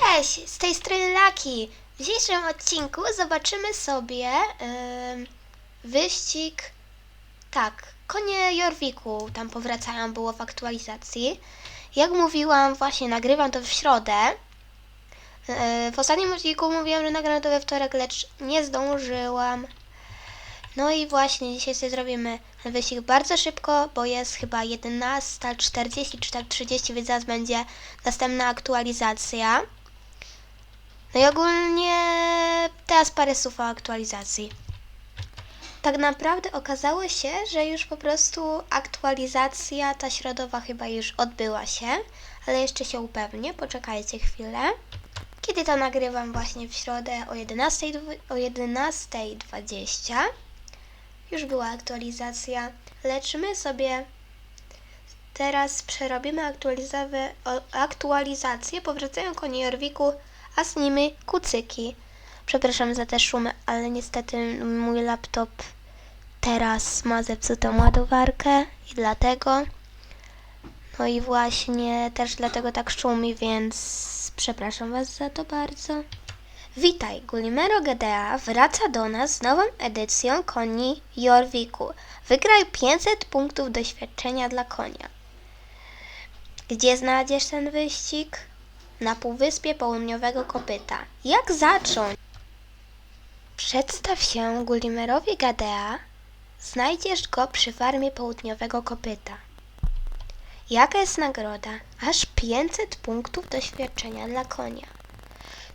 Cześć, z tej strony Laki. W dzisiejszym odcinku zobaczymy sobie ym, wyścig. Tak, konie Jorwiku tam powracają, było w aktualizacji. Jak mówiłam, właśnie nagrywam to w środę. Yy, w ostatnim odcinku mówiłam, że nagram to we wtorek, lecz nie zdążyłam. No i właśnie dzisiaj sobie zrobimy wyścig bardzo szybko, bo jest chyba 11.40 czy tak 30, więc zaraz będzie następna aktualizacja. No i ogólnie teraz parę słów o aktualizacji. Tak naprawdę okazało się, że już po prostu aktualizacja ta środowa chyba już odbyła się, ale jeszcze się upewnię, poczekajcie chwilę. Kiedy to nagrywam właśnie w środę o 11.20, o 11.20 już była aktualizacja, lecz my sobie teraz przerobimy aktualizację, powracają konie Jorwiku, a z nimi kucyki. Przepraszam za te szumy, ale niestety mój laptop teraz ma zepsutą ładowarkę i dlatego. No i właśnie też dlatego tak szumi, więc przepraszam Was za to bardzo. Witaj, Gulimero GDA wraca do nas z nową edycją koni Jorwiku. Wygraj 500 punktów doświadczenia dla konia. Gdzie znajdziesz ten wyścig? Na Półwyspie Południowego Kopyta. Jak zacząć? Przedstaw się Gullimerowi Gadea. Znajdziesz go przy farmie Południowego Kopyta. Jaka jest nagroda? Aż 500 punktów doświadczenia dla konia.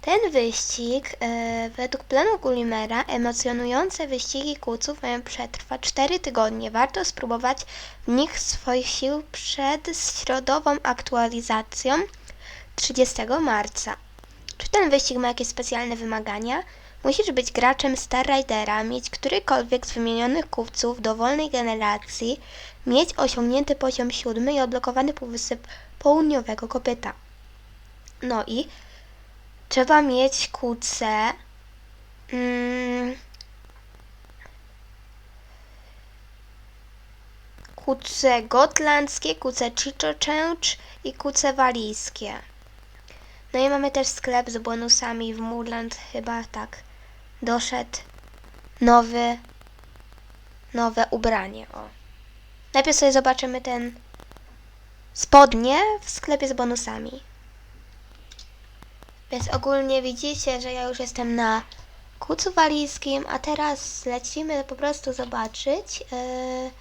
Ten wyścig, e, według planu Gullimera, emocjonujące wyścigi kłóców mają przetrwać 4 tygodnie. Warto spróbować w nich swoich sił przed środową aktualizacją 30 marca. Czy ten wyścig ma jakieś specjalne wymagania? Musisz być graczem Star Ridera, mieć którykolwiek z wymienionych kupców dowolnej generacji, mieć osiągnięty poziom 7 i odblokowany półwysep południowego kopyta. No i trzeba mieć kuce. Mm, kuce gotlandzkie, kuce Chichoczęcz i kuce walijskie. No i mamy też sklep z bonusami w Murland, chyba tak. Doszedł nowy, nowe ubranie. O. Najpierw sobie zobaczymy ten spodnie w sklepie z bonusami. Więc ogólnie widzicie, że ja już jestem na kucu walijskim, a teraz lecimy po prostu zobaczyć. Yy,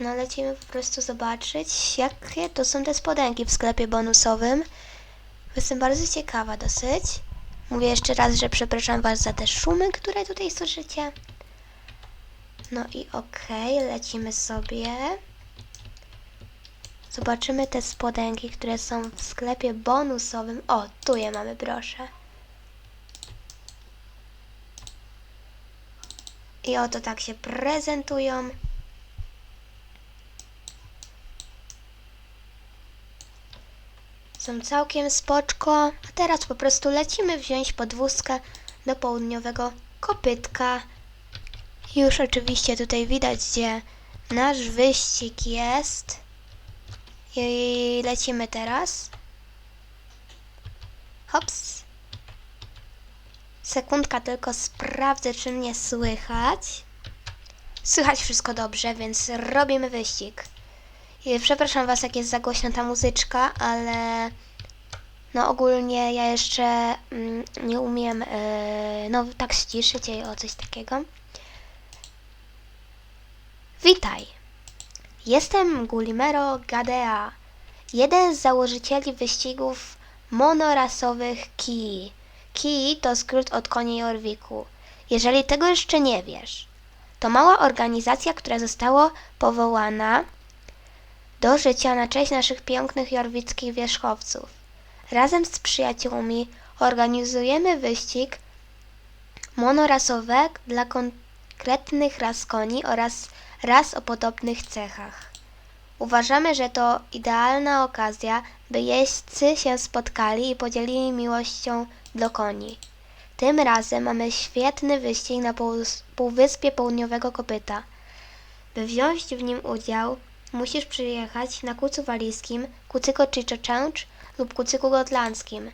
no lecimy po prostu zobaczyć, jakie to są te spodenki w sklepie bonusowym. Jestem bardzo ciekawa dosyć. Mówię jeszcze raz, że przepraszam Was za te szumy, które tutaj słyszycie. No i okej, lecimy sobie. Zobaczymy te spodenki, które są w sklepie bonusowym. O, tu je mamy, proszę. I oto tak się prezentują. Są całkiem spoczko. A teraz po prostu lecimy wziąć podwózkę do południowego kopytka. Już oczywiście tutaj widać, gdzie nasz wyścig jest. I lecimy teraz. Hops. Sekundka tylko sprawdzę, czy mnie słychać. Słychać wszystko dobrze, więc robimy wyścig. I Przepraszam Was, jak jest za głośna ta muzyczka, ale no ogólnie ja jeszcze mm, nie umiem yy, no tak ściszyć jej o coś takiego. Witaj! Jestem Gulimero Gadea, jeden z założycieli wyścigów monorasowych KI. KI to skrót od koni Jorwiku. Jeżeli tego jeszcze nie wiesz, to mała organizacja, która została powołana do życia na cześć naszych pięknych jorwickich wierzchowców. Razem z przyjaciółmi organizujemy wyścig monorasowek dla konkretnych ras koni oraz ras o podobnych cechach. Uważamy, że to idealna okazja, by jeźdźcy się spotkali i podzielili miłością do koni. Tym razem mamy świetny wyścig na Półwyspie Południowego Kopyta. By wziąć w nim udział, musisz przyjechać na kucu walijskim, kucyku Chichoczęcz lub kucyku gotlandzkim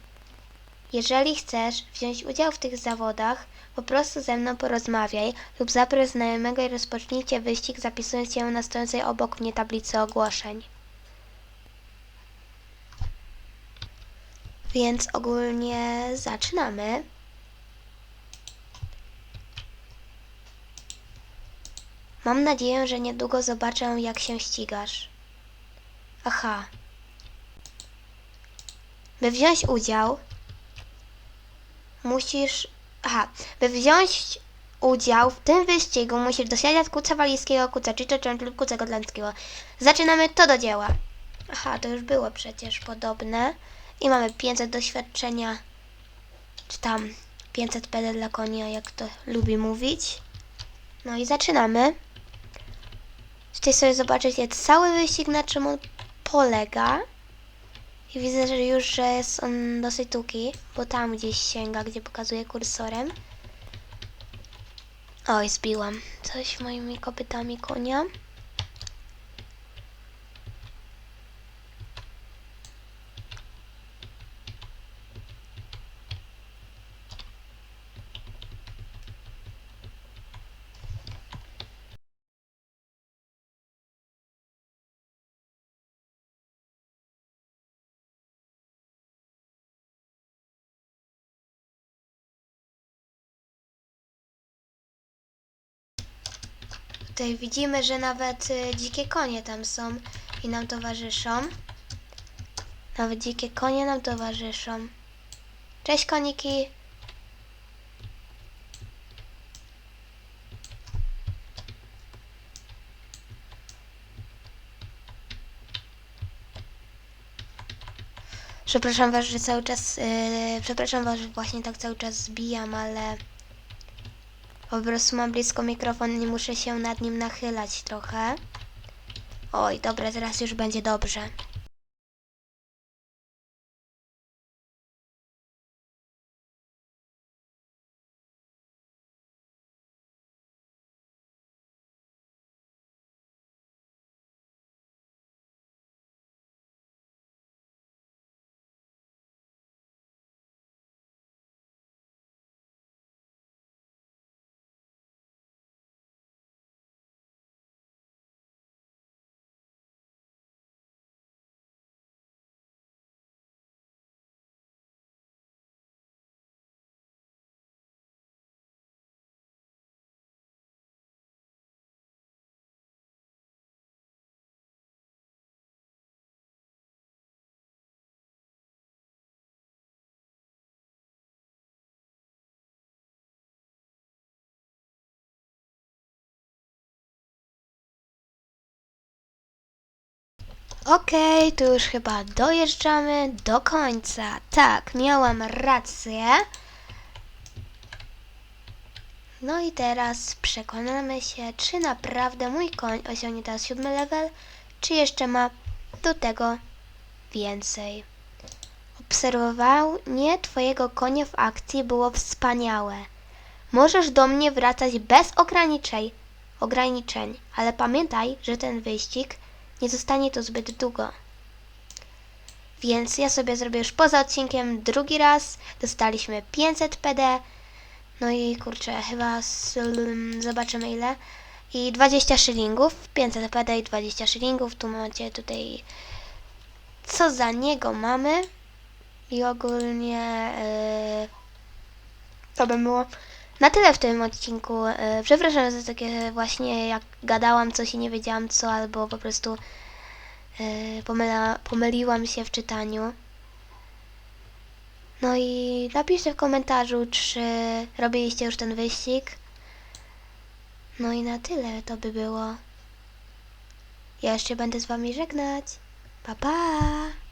Jeżeli chcesz wziąć udział w tych zawodach, po prostu ze mną porozmawiaj lub zaproś znajomego i rozpocznijcie wyścig zapisując się na stojącej obok mnie tablicy ogłoszeń. Więc ogólnie zaczynamy. Mam nadzieję, że niedługo zobaczę, jak się ścigasz. Aha. By wziąć udział, musisz. Aha, by wziąć udział w tym wyścigu, musisz dosiadać kuca walijskiego, kuca czyczycząt lub kuca gotlandzkiego. Zaczynamy to do dzieła. Aha, to już było przecież podobne. I mamy 500 doświadczenia. Czy tam 500 PD dla konia, jak to lubi mówić. No i zaczynamy. Tutaj sobie zobaczycie cały wyścig, na czym on polega. I widzę, że już że jest on dosyć długi, bo tam gdzieś sięga, gdzie pokazuję kursorem. Oj, zbiłam coś moimi kopytami konia. Tutaj widzimy, że nawet y, dzikie konie tam są i nam towarzyszą. Nawet dzikie konie nam towarzyszą. Cześć koniki. Przepraszam was, że cały czas, yy, przepraszam was, że właśnie tak cały czas zbijam, ale po prostu mam blisko mikrofon, nie muszę się nad nim nachylać trochę. Oj, dobra, teraz już będzie dobrze. Okej, tu już chyba dojeżdżamy do końca. Tak, miałam rację. No i teraz przekonamy się, czy naprawdę mój koń osiągnie teraz siódmy level, czy jeszcze ma do tego więcej. Obserwowanie twojego konia w akcji było wspaniałe. Możesz do mnie wracać bez ograniczeń, ograniczeń, ale pamiętaj, że ten wyścig nie zostanie to zbyt długo. Więc ja sobie zrobię już poza odcinkiem drugi raz. Dostaliśmy 500 PD. No i kurczę, chyba z, mm, zobaczymy ile. I 20 szylingów. 500 PD i 20 szylingów. Tu macie tutaj co za niego mamy. I ogólnie yy, to by było na tyle w tym odcinku. Yy, przepraszam za takie właśnie jak gadałam coś i nie wiedziałam co, albo po prostu yy, pomyla, pomyliłam się w czytaniu. No i napiszcie w komentarzu, czy robiliście już ten wyścig. No i na tyle to by było. Ja jeszcze będę z wami żegnać. Pa pa!